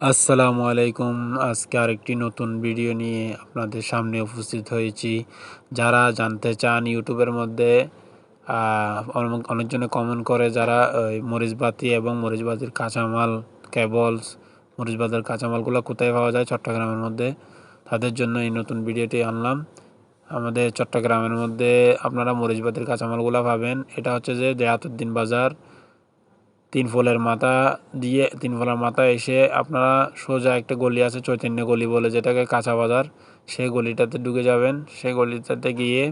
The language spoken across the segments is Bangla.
আসসালামু আলাইকুম। আজকে আরেকটি নতুন ভিডিও নিয়ে আপনাদের সামনে উপস্থিত হয়েছি। যারা জানতে চান ইউটিউবের মধ্যে অনেক- অনেকজনে কমেন্ট করে যারা মরিচবাতি এবং মরিচবাতির কাঁচামাল, কেবলস, মরিচবাতির কাঁচামালগুলো কোথায় পাওয়া যায় চট্টগ্রামের মধ্যে, তাদের জন্য এই নতুন ভিডিওটি আনলাম। আমাদের চট্টগ্রামের মধ্যে আপনারা মরিচবাতির কাঁচামালগুলো পাবেন। এটা হচ্ছে যে দেহাতুদ্দিন বাজার তিন ফুলের মাথা দিয়ে, তিন ফুলের মাথা এসে আপনারা সোজা একটা গলি আছে চৈতন্য গলি বলে যেটাকে কাঁচা বাজার। সেই গলিটাতে ঢুকে যাবেন। সেই গলিটাতে গিয়ে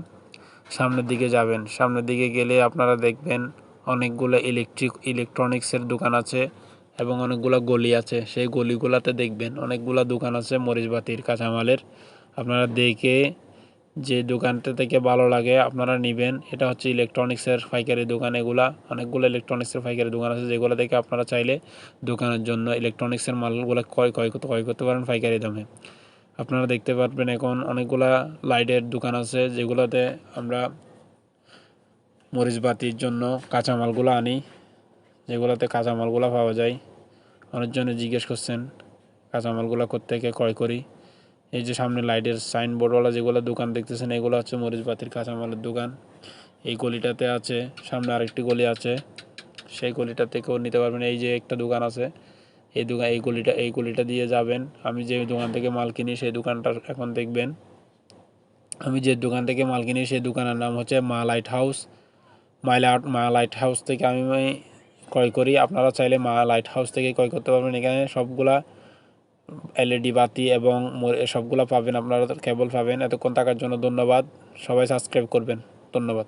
সামনের দিকে যাবেন। সামনের দিকে গেলে আপনারা দেখবেন অনেকগুলো ইলেকট্রিক ইলেকট্রনিক্সের দোকান আছে এবং অনেকগুলো গলি আছে। সেই গলিগুলোতে দেখবেন অনেকগুলো দোকান আছে মরিচবাতির কাঁচামালের। আপনারা দেখে যে দোকানটা থেকে ভালো লাগে, আপনারা নেবেন। এটা হচ্ছে ইলেকট্রনিক্সের পাইকারি দোকান এগুলা। অনেকগুলো ইলেকট্রনিক্সের পাইকারি দোকান আছে, যেগুলো থেকে আপনারা চাইলে দোকানের জন্য ইলেকট্রনিক্সের মালগুলো ক্রয় ক্রয় ক্রয় করতে পারেন পাইকারি দামে। আপনারা দেখতে পারবেন এখন অনেকগুলা লাইটের দোকান আছে, যেগুলোতে আমরা মরিচ বাতির জন্য কাঁচামালগুলো আনি, যেগুলোতে কাঁচামালগুলো পাওয়া যায়। অনেকজনে জিজ্ঞেস করছেন, কাঁচামালগুলো কোথেকে ক্রয় করি? এই যে সামনে লাইটের সাইনবোর্ডওয়ালা যেগুলো দোকান দেখতেছেন, এগুলো হচ্ছে মরিচবাতির কাঁচামালের দোকান। এই গলিটাতে আছে, সামনে আরেকটি গলি আছে। সেই গলিটা থেকেও নিতে পারবেন। এই যে একটা দোকান আছে, এই দোকান, এই গলিটা এই গলিটা দিয়ে যাবেন। আমি যে দোকান থেকে মাল কিনি সেই দোকানটা এখন দেখবেন। আমি যে দোকান থেকে মাল কিনি সেই দোকানের নাম হচ্ছে মা লাইট হাউস মাইলা মা লাইট হাউস থেকে আমি ক্রয় করি। আপনারা চাইলে মা লাইট হাউস থেকে ক্রয় করতে পারবেন। এখানে সবগুলা এলইডি বাতি এবং সবগুলা পাবেন আপনারা, কেবল পাবেন। এতক্ষণ থাকার জন্য ধন্যবাদ। সবাই সাবস্ক্রাইব করবেন। ধন্যবাদ।